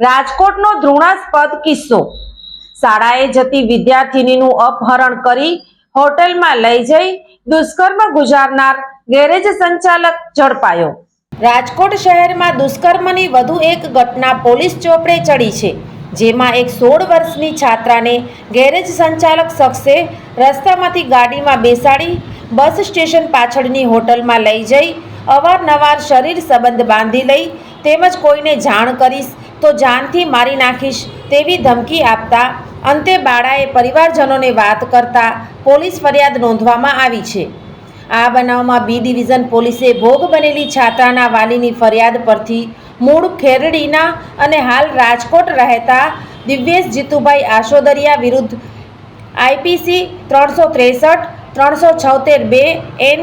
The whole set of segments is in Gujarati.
રાજકોટનો ધૃણાસ્પદ કિસ્સો. શાળાએ જતી વિદ્યાર્થિનીનું અપહરણ કરી હોટેલમાં લઈ જઈ દુષ્કર્મ ગુજારનાર ગેરેજ સંચાલક ઝડપાયો. રાજકોટ શહેરમાં દુષ્કર્મની વધુ એક ઘટના પોલીસ ચોપડે ચડી છે, જેમાં એક સોળ વર્ષની છાત્રાને ગેરેજ સંચાલક શખ્સે રસ્તામાંથી ગાડીમાં બેસાડી બસ સ્ટેશન પાછળની હોટલમાં લઈ જઈ અવારનવાર શરીર સંબંધ બાંધી લઈ તેમજ કોઈને જાણ કરીશ તો જાનથી મારી નાખીશ તેવી ધમકી આપતા અંતે બાળાએ પરિવારજનોને વાત કરતા પોલીસ ફરિયાદ નોંધવામાં આવી છે. આ બનાવમાં બી ડિવિઝન પોલીસે ભોગ બનેલી છાત્રાના વાલીની ફરિયાદ પરથી મૂળ ખેરડીના અને હાલ રાજકોટ રહેતા દિવ્યેશ જીતુભાઈ આશોદરિયા વિરુદ્ધ આઈપીસી ત્રણસો ત્રેસઠ, ત્રણસો છોતેર બે, એન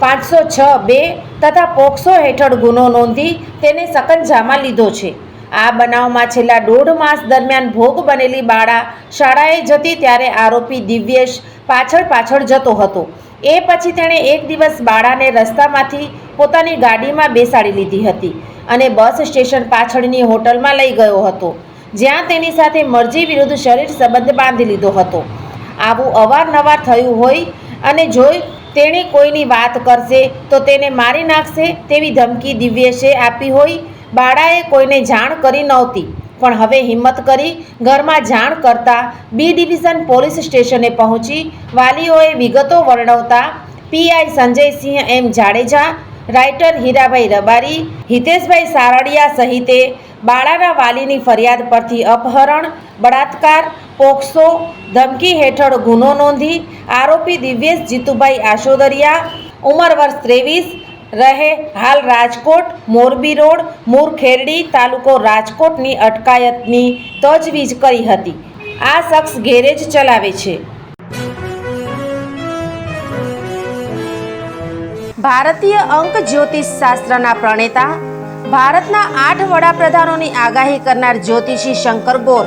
પાંચસો છ બે તથા પોક્સો હેઠળ ગુનો નોંધી તેને સકંજામાં લીધો છે. આ બનાવમાં છેલ્લા દોઢ માસ દરમિયાન ભોગ બનેલી બાળા શાળાએ જતી ત્યારે આરોપી દિવ્યેશ પાછળ પાછળ જતો હતો. એ પછી તેણે એક દિવસ બાળાને રસ્તામાંથી પોતાની ગાડીમાં બેસાડી લીધી હતી અને બસ સ્ટેશન પાછળની હોટલમાં લઈ ગયો હતો, જ્યાં તેની સાથે મરજી વિરુદ્ધ શરીર સંબંધ બાંધી લીધો હતો. આવું અવારનવાર થયું હોય અને જોઈ તેણે કોઈની વાત કરશે તો તેને મારી નાખશે તેવી ધમકી દિવ્યેશે આપી હોય બાળાએ કોઈને જાણ કરી નહોતી. પણ હવે હિંમત કરી ઘરમાં જાણ કરતા બી ડિવિઝન પોલીસ સ્ટેશને પહોંચી વાલીઓએ વિગતો વર્ણવતા P I Sanjaysinh M Jadeja, writer Hirabhai Rabari, Hiteshbhai Sardiya સહિતે બાળાના વાલીની ફરિયાદ પરથી અપહરણ, બળાત્કાર, પોક્સો, ધમકી હેઠળ ગુનો નોંધી આરોપી દિવ્યેશ જીતુભાઈ આશોદરિયા, ઉંમર વર્ષ ત્રેવીસ રહે હાલ રાજકોટ, મોરબી રોડ મૂરખેરડી તાલુકો રાજકોટની અટકાયતની તજવીજ કરી હતી. આ શખ્સ ગેરેજ ચલાવે છે. ભારતીય અંક જ્યોતિષ શાસ્ત્રના પ્રણેતા, ભારતના આઠ વડાપ્રધાનોની આગાહી કરનાર જ્યોતિષી શંકર ગોર